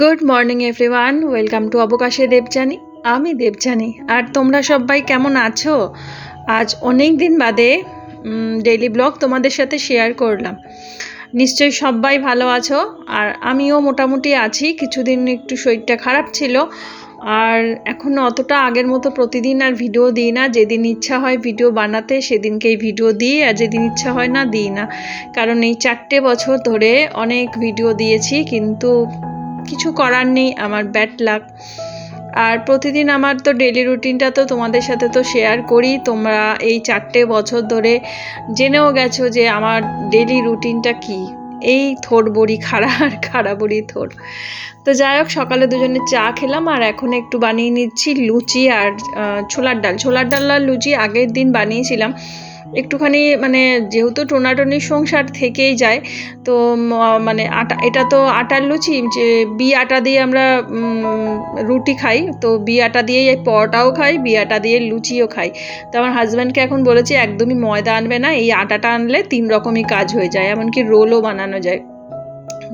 Good morning everyone welcome to অবকাশে Debjani আমি দেবজানি আর তোমরা সবাই কেমন আছো? আজ অনেক দিন বাদে ডেইলি ব্লগ তোমাদের সাথে শেয়ার করলাম। নিশ্চয়ই সবাই ভালো আছো। আর আমিও মোটামুটি আছি। কিছুদিন একটু শরীরটা খারাপ ছিল। আর এখন অতটা আগের মতো প্রতিদিন আর ভিডিও দিই না। যেদিন ইচ্ছা হয় ভিডিও বানাতে, সেদিনকেই ভিডিও দিই। আর যেদিন ইচ্ছা হয় না, দিই না। কারণ এই চারটে বছর ধরে অনেক ভিডিও দিয়েছি। কিন্তু কিছু করার নেই, আমার ব্যাড লাক আর প্রতিদিন আমার তো ডেলি রুটিনটা তো তোমাদের সাথে তো শেয়ার করি। তোমরা এই চারটে বছর ধরে জেনেও গেছো যে আমার ডেলি রুটিনটা কি। এই থোর বড়ি খাড়া আর খাড়া বড়ি থোর। তো যাই হোক, সকালে দুজনে চা খেলাম আর এখন একটু বানিয়ে নিচ্ছি লুচি আর ছোলার ডাল। ছোলার ডাল আর লুচি আগের দিন বানিয়েছিলাম। একটুখানি মানে যেহেতু টোনাটনির সংসার থেকেই যায়, তো মানে আটা, এটা তো আটার লুচি, যে বি আটা দিয়ে আমরা রুটি খাই, তো বি আটা দিয়েই এই পরোটাও খাই বি আটা দিয়ে লুচিও খাই। তো আমার হাজব্যান্ডকে এখন বলেছি, একদমই ময়দা আনবে না, এই আটাটা আনলে তিন রকমই কাজ হয়ে যায়, এমনকি রোলও বানানো যায়।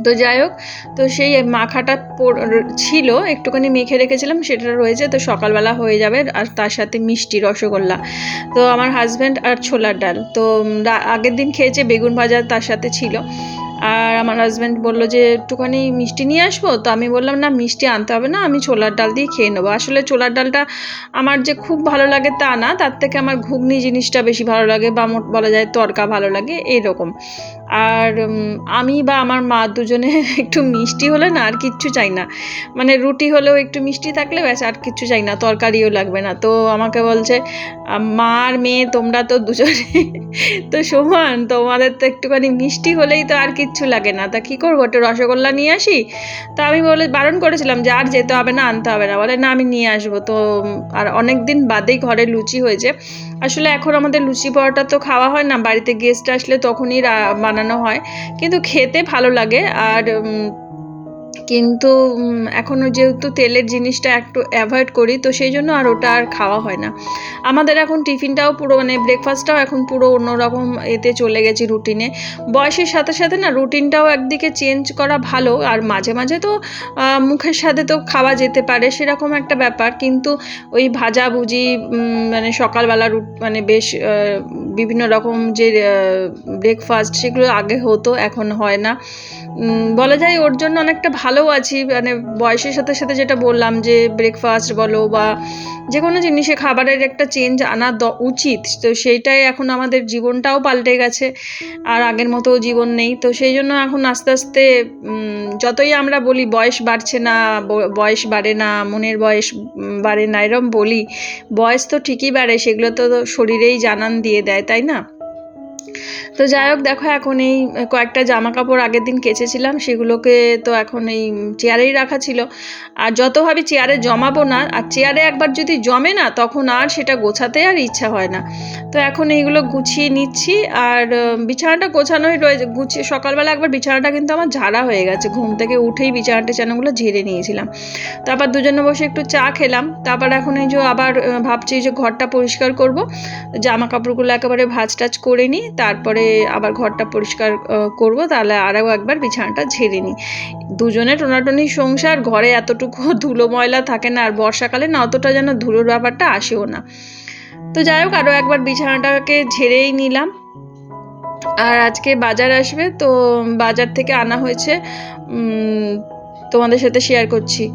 তো যাই হোক, তো সেই মাখাটা ছিল, একটুখানি মেখে রেখেছিলাম, সেটা রয়েছে, তো সকালবেলা হয়ে যাবে, আর তার সাথে মিষ্টি রসগোল্লা। তো আমার হাজব্যান্ড আর ছোলার ডাল, তো আগের দিন খেয়েছে, বেগুন ভাজা তার সাথে ছিল। আর আমার হাজব্যান্ড বলল যে, একটুখানি মিষ্টি নিয়ে আসব? তো আমি বললাম, না, মিষ্টি আনতে হবে না, আমি ছোলার ডাল দিয়ে খেয়ে নেব। আসলে ছোলার ডালটা আমার যে খুব ভালো লাগে তা না, তার থেকে আমার ঘুগনি জিনিসটা বেশি ভালো লাগে, বা বলা যায় তরকা ভালো লাগে, এইরকম। আর আমি বা আমার মা দুজনে একটু মিষ্টি হলে না আর কিচ্ছু চাই না। মানে রুটি হলেও একটু মিষ্টি থাকলে ব্যাস আর কিচ্ছু চাই না, তরকারিও লাগবে না। তো আমাকে বলছে মা আর মেয়ে তোমরা তো দুজনে তো সমান, তোমাদের তো একটুখানি মিষ্টি হলেই তো আর কিচ্ছু লাগে না। তা কী করব, একটু রসগোল্লা নিয়ে আসি? তা আমি বলে, বারণ করেছিলাম যে আর যেতে হবে না, আনতে হবে না। বলে, না, আমি নিয়ে আসব। তো আর অনেক দিন বাদেই ঘরে লুচি হয়েছে। আসলে এখন আমাদের লুচি পরোটা তো খাওয়া হয় না, বাড়িতে গেস্ট আসলে তখনই বানানো হয়। কিন্তু খেতে ভালো লাগে আর কিন্তু এখনও যেহেতু তেলের জিনিসটা একটু অ্যাভয়েড করি, তো সেই জন্য আর ওটা আর খাওয়া হয় না। আমাদের এখন টিফিনটাও পুরো মানে ব্রেকফাস্টটাও এখন পুরো অন্যরকম এতে চলে গেছি রুটিনে বয়সের সাথে সাথে না রুটিনটাও একদিকে চেঞ্জ করা ভালো, আর মাঝে মাঝে তো মুখের সাথে তো খাওয়া যেতে পারে, সেরকম একটা ব্যাপার। কিন্তু ওই ভাজাভুজি মানে সকালবেলা রুট মানে বেশ বিভিন্ন রকম যে ব্রেকফাস্ট সেগুলো আগে হতো, এখন হয় না। বলা যায় ওর জন্য অনেকটা ভালো আছি। মানে বয়সের সাথে সাথে যেটা বললাম যে ব্রেকফাস্ট বলো বা যে কোনো জিনিসে খাবারের একটা চেঞ্জ আনা উচিত। তো সেইটাই এখন আমাদের জীবনটাও পাল্টে গেছে আর আগের মতো জীবন নেই। তো সেই জন্য এখন আস্তে আস্তে যতই আমরা বলি বয়স বাড়ছে না বয়স বাড়ে না, মনের বয়স বাড়ে না, এরম বলি, বয়স তো ঠিকই বাড়ে, সেগুলো তো শরীরেই জানান দিয়ে দেয়, তাই না? তো যাই হোক, দেখো এখন এই কয়েকটা জামা কাপড় আগের দিন কেচেছিলাম, সেগুলোকে তো এখন এই চেয়ারেই রাখা ছিল। আর যত ভাবি চেয়ারে জমাবো না, আর চেয়ারে একবার যদি জমে না, তখন আর সেটা গোছাতে আর ইচ্ছা হয় না। তো এখন এইগুলো গুছিয়ে নিচ্ছি, আর বিছানাটা গোছানোই রয়েছে গুছিয়ে সকালবেলা একবার বিছানাটা কিন্তু আমার ঝাড়া হয়ে গেছে। ঘুম থেকে উঠেই বিছানা টিছানাগুলো ঝেড়ে নিয়েছিলাম। তারপর দুজনে বসে একটু চা খেলাম, তারপর এখন এই যে আবার ভাবছি যে ঘরটা পরিষ্কার করব। জামা কাপড়গুলো একেবারে ভাজ টাজ করে নিই তারপরে আবার ঘরটা পরিষ্কার করব, তাহলে আরও একবার বিছানাটা ঝেড়ে নিই। দুজনে টোনাটনি সংসার, ঘরে এতটুকু ধুলো ময়লা থাকে না, আর বর্ষাকালে না অতটা যেন ধুলোর ব্যাপারটা আসেও না। তো যাই হোক, আরও একবার বিছানাটাকে ঝেড়েই নিলাম। আর আজকে বাজার আসবে, তো বাজার থেকে আনা হয়েছে তোমাদের সাথে শেয়ার করছি।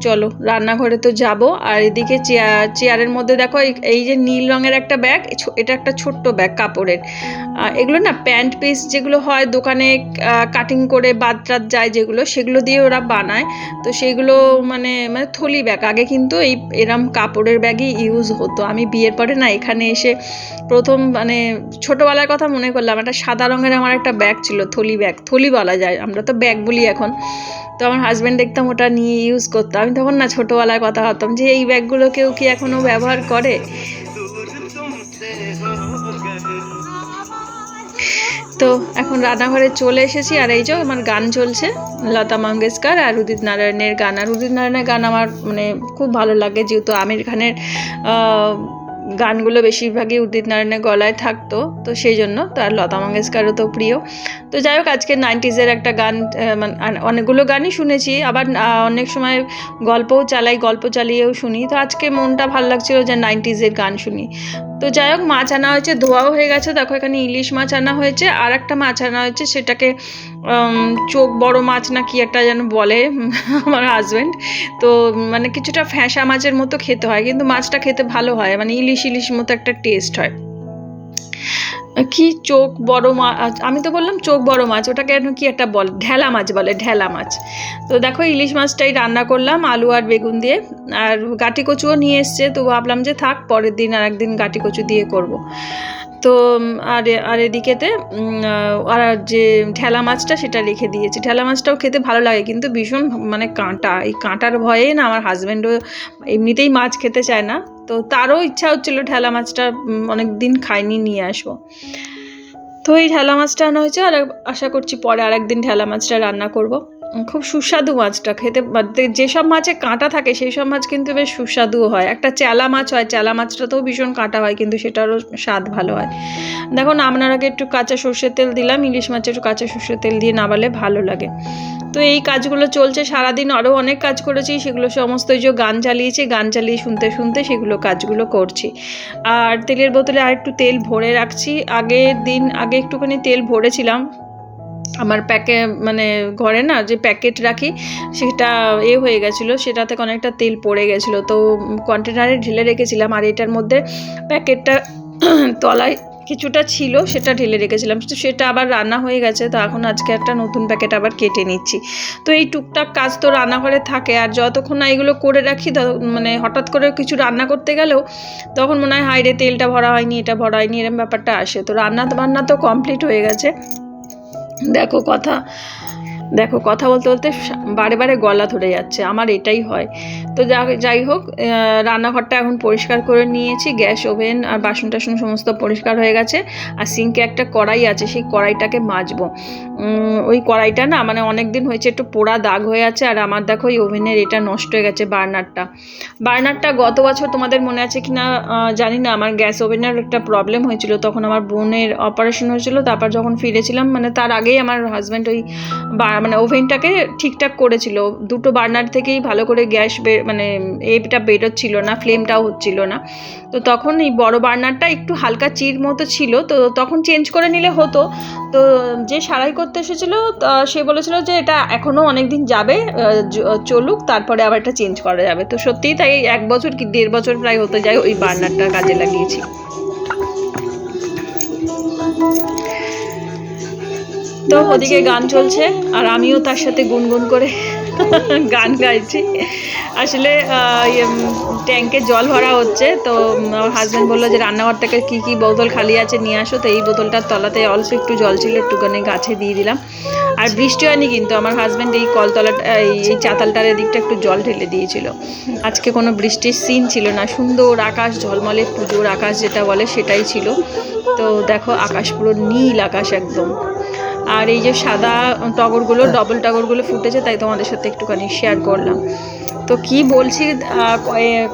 চলো, রান্নাঘরে তো যাব। আর এদিকে চেয়ার চেয়ারের মধ্যে দেখো, এই- যে নীল রঙের একটা ব্যাগ এটা একটা ছোট্ট ব্যাগ কাপড়ের। এগুলো না প্যান্ট পিস যেগুলো হয়, দোকানে কাটিং করে বাদ টাদ যায় যেগুলো, সেগুলো দিয়ে ওরা বানায়। তো সেগুলো মানে মানে থলি ব্যাগ। আগে কিন্তু এই, এরম কাপড়ের ব্যাগই ইউজ হতো। আমি বিয়ের পরে না এখানে এসে প্রথম মানে ছোটোবেলার কথা মনে করলাম, একটা সাদা রঙের আমার একটা ব্যাগ ছিল, থলি ব্যাগ। থলি বলা যায়, আমরা তো ব্যাগ বলি এখন। তো আমার হাজব্যান্ড দেখতাম ওটা নিয়ে ইউজ করতো। আমি তখন না ছোটোবেলায় কথা ভাবতাম যে এই ব্যাগগুলো কেউ কি এখনও ব্যবহার করে? তো এখন রান্নাঘরে চলে এসেছি আর এই যে আমার গান চলছে, লতা মঙ্গেশকর আর উদিত নারায়ণের গান। আর উদিত নারায়ণের গান আমার মানে খুব ভালো লাগে, যেহেতু আমির খানের গানগুলো বেশিরভাগই উদিত নারায়ণের গলায় থাকতো, তো সেই জন্য তার লতা মঙ্গেশকারও তো প্রিয়। তো যাই হোক, আজকে নাইনটিজের একটা গান মানে অনেকগুলো গানই শুনেছি, আবার অনেক সময় গল্পও চালাই, গল্প চালিয়েও শুনি। তো আজকে মনটা ভালো লাগছিল যে নাইনটিজের গান শুনি। তো যাই হোক, মাছ আনা হয়েছে, ধোয়াও হয়ে গেছে। দেখো, এখানে ইলিশ মাছ আনা হয়েছে, আর একটা মাছ আনা হয়েছে, সেটাকে চোখ বড় মাছ না কি একটা যেন বলে আমার হাজব্যান্ড তো মানে কিছুটা ফ্যাঁসা মাছের মতো খেতে হয়, কিন্তু মাছটা খেতে ভালো হয় মানে ইলিশ ইলিশ মতো একটা টেস্ট হয়। কি চোখ বড় মাছ আমি তো বললাম চোখ বড় মাছ, ওটাকে কি একটা বল, ঢেলা মাছ বলে, ঢেলা মাছ। তো দেখো ইলিশ মাছটাই রান্না করলাম, আলু আর বেগুন দিয়ে। আর গাটি কচুও নিয়ে এসছে, তো ভাবলাম যে থাক, পরের দিন আর একদিন গাটি কচু দিয়ে করব। তো আর আর এদিকেতে আর যে ঠেলা মাছটা সেটা রেখে দিয়েছি। ঠেলা মাছটাও খেতে ভালো লাগে, কিন্তু ভীষণ মানে কাঁটা, এই কাঁটার ভয়ে না আমার হাজব্যান্ডও এমনিতেই মাছ খেতে চায় না। তো তারও ইচ্ছা হচ্ছিল ঠেলা মাছটা অনেক দিন খাইনি, নিয়ে আসব। তো এই ঠেলা মাছটা আনা হয়েছে আর আশা করছি পরে আর একদিন ঠেলা মাছটা রান্না করব। খুব সুস্বাদু মাছটা, খেতে যেসব মাছে কাঁটা থাকে সেই সব মাছ কিন্তু বেশ সুস্বাদুও হয়। একটা চেলা মাছ হয়, চেলা মাছটাতেও ভীষণ কাঁটা হয়, কিন্তু সেটারও স্বাদ ভালো হয়। দেখো নামানোর আগে একটু কাঁচা সর্ষের তেল দিলাম, ইলিশ মাছে একটু কাঁচা সর্ষের তেল দিয়ে নামালে ভালো লাগে। তো এই কাজগুলো চলছে, সারাদিন আরও অনেক কাজ করেছি, সেগুলো সমস্ত যে গান চালিয়েছি, গান চালিয়ে শুনতে শুনতে সেগুলো কাজগুলো করছি। আর তেলের বোতলে আর একটু তেল ভরে রাখছি, আগের দিন, আগে একটুখানি তেল ভরেছিলাম। আমার প্যাকে মানে ঘরে না যে প্যাকেট রাখি, সেটা এ হয়ে গেছিল, সেটা থেকে অনেকটা তেল পড়ে গেছিল। তো কন্টেনারে ঢেলে রেখেছিলাম, আর এটার মধ্যে প্যাকেটটা তলায় কিছুটা ছিল, সেটা ঢেলে রেখেছিলাম। তো সেটা আবার রান্না হয়ে গেছে, তো এখন আজকে একটা নতুন প্যাকেট আবার কেটে নিচ্ছি। তো এই টুকটাক কাজ তো রান্নাঘরে থাকে, আর যতক্ষণ না এগুলো করে রাখি মানে হঠাৎ করে কিছু রান্না করতে গেলেও তখন মনে হয় হাইরে তেলটা ভরা হয়নি, এটা ভরা হয়নি, এরম ব্যাপারটা আসে। তো রান্না বান্না তো কমপ্লিট হয়ে গেছে। দেখো কথা দেখো, কথা বলতে বলতে বারে বারে গলা ধরে যাচ্ছে, আমার এটাই হয়। তো যাই হোক রান্নাঘরটা এখন পরিষ্কার করে নিয়েছি, গ্যাস ওভেন আর বাসন টাসন সমস্ত পরিষ্কার হয়ে গেছে, আর সিঙ্কে একটা কড়াই আছে, সেই কড়াইটাকে মাজবো। ওই কড়াইটা না মানে অনেক দিন হয়েছে, একটু পোড়া দাগ হয়ে আছে, আর আমার দেখো ওই ওভেনের এটা নষ্ট হয়ে গেছে বার্নারটা। বার্নারটা গত বছর তোমাদের মনে আছে কি না জানি না, আমার গ্যাস ওভেনের একটা প্রবলেম হয়েছিল, তখন আমার বোনের অপারেশন হয়েছিল, তারপর যখন ফিরেছিলাম মানে তার আগেই আমার হাজব্যান্ড ওই মানে ওভেনটাকে ঠিকঠাক করেছিল। দুটো বার্নার থেকেই ভালো করে গ্যাস মানে এটা বেরোচ্ছিল না, ফ্লেমটাও হচ্ছিল না। তো তখন এই বড় বার্নারটা একটু হালকা চির মতো ছিল, তো তখন চেঞ্জ করে নিলে হতো। তো যে সারাই করতে এসেছিল সে বলেছিল যে এটা এখনও অনেক দিন যাবে চলুক, তারপরে আবার এটা চেঞ্জ করা যাবে। তো সত্যিই তাই এক বছর কি দেড় বছর প্রায় হতে যায় ওই বার্নারটা কাজে লাগিয়েছি। তো ওদিকে গান চলছে আর আমিও তার সাথে গুনগুন করে গান গাইছি। আসলে ইয়ে, ট্যাঙ্কে জল ভরা হচ্ছে তো আমার হাজব্যান্ড বলল যে রান্নাঘর থেকে কী কী বোতল খালি আছে নিয়ে আসো তো এই বোতলটার তলাতে অল্প একটু জল ছিল একটুখানি গাছে দিয়ে দিলাম। আর বৃষ্টি হয়নি কিন্তু আমার হাজব্যান্ড এই কলতলাটা এই চাতালটার এদিকটা একটু জল ঢেলে দিয়েছিল। আজকে কোনো বৃষ্টির সিন ছিল না সুন্দর আকাশ ঝলমলে পুজোর আকাশ যেটা বলে সেটাই ছিল। তো দেখো আকাশ পুরো নীল আকাশ একদম। আর এই যে সাদা টগরগুলো ডবল টগরগুলো ফুটেছে, তাই তোমাদের সাথে একটুখানি শেয়ার করলাম। তো কি বলছি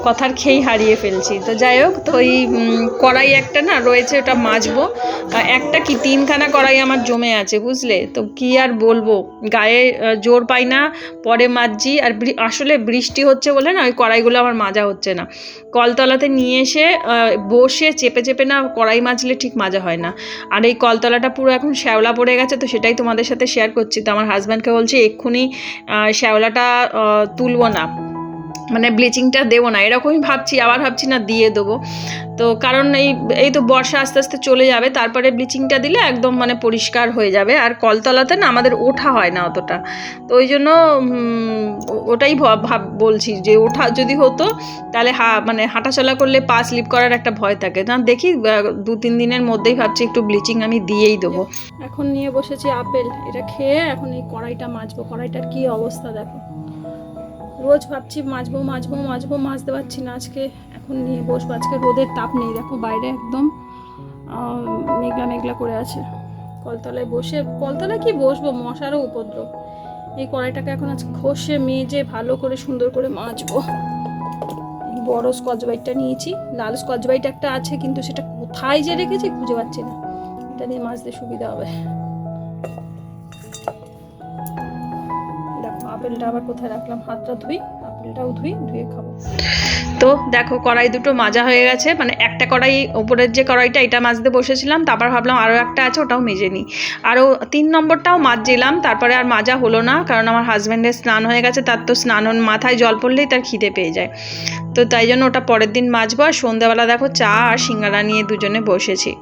কথার খেয়েই হারিয়ে ফেলছি। তো যাই হোক, তো এই কড়াই একটা না, রয়েছে ওটা মাজবো। একটা কি, তিনখানা কড়াই আমার জমে আছে, বুঝলে? তো কি আর বলব? গায়ে জোর পাই না, পরে মাজছি। আর আসলে বৃষ্টি হচ্ছে বলে না, ওই কড়াইগুলো আমার মাজা হচ্ছে না। কলতলাতে নিয়ে এসে বসে চেপে চেপে না, কড়াই মাজলে ঠিক মাজা হয় না। আর এই কলতলাটা পুরো এখন শ্যাওলা পড়ে গেছে তো সেটাই তোমাদের সাথে শেয়ার করছি। তো আমার হাজব্যান্ডকে বলছি, এক্ষুনি শ্যাওলাটা তুলবো না। মানে ব্লিচিংটা দেবো না। এরকমই ভাবছি, আবার ভাবছি, না, দিয়ে দেবো। তো কারণ এই এই তো বর্ষা আস্তে আস্তে চলে যাবে, তারপরে ব্লিচিংটা দিলে একদম মানে পরিষ্কার হয়ে যাবে, আর কলতলাতে না আমাদের ওঠা হয় না অতটা। তো ওই জন্য ওটাই ভাব, বলছি যে ওঠা যদি হতো, তাহলে হা মানে হাঁটাচলা করলে পা স্লিপ করার একটা ভয় থাকে। না, দেখি দু তিন দিনের মধ্যেই ভাবছি একটু ব্লিচিং আমি দিয়েই দেবো। এখন নিয়ে বসেছি আপেল, এটা খেয়ে এখন এই কড়াইটা মাজবো। কড়াইটার কী অবস্থা দেখো। রোজ ভাবছি মাজবো মাজবো মাজবো, মাজতে পারছি না আজকে। এখন নিয়ে বসবো। আজকে রোদের তাপ নেই, দেখো বাইরে একদম মেঘলা মেঘলা করে আছে। কলতলায় বসে, কলতলায় কি বসবো? মশারও উপদ্রব। এই কড়াইটাকে এখন আজকে ঘষে, মেজে, ভালো করে, সুন্দর করে মাজবো। বড় স্কচ ব্রাইটটা নিয়েছি। লাল স্কচ বাইট একটা আছে, কিন্তু সেটা কোথায় যে রেখেছি খুঁজে পাচ্ছি না। এটা দিয়ে মাজতে সুবিধা হবে। দেখো, আপেলটা আবার কোথায় রাখলাম? হাতটা ধুই। ধুই ধুয়ে খাব। তো দেখো, কড়াই দুটো মাজা হয়ে গেছে। মানে একটা কড়াই, ওপরের যে কড়াইটা, এটা মাজতে বসেছিলাম। তারপর ভাবলাম আরও একটা আছে, ওটাও মেজে নিই। আরও তিন নম্বরটাও মাজছিলাম, তারপরে আর মাজা হলো না, কারণ আমার হাজব্যান্ডের স্নান হয়ে গেছে। তার তো স্নান মাথায় জল পড়লেই তার খিদে পেয়ে যায়। তো তাই জন্য ওটা পরের দিন মাজবো। আর সন্ধ্যাবেলা দেখো চা আর সিঙ্গারা নিয়ে দুজনে বসেছি।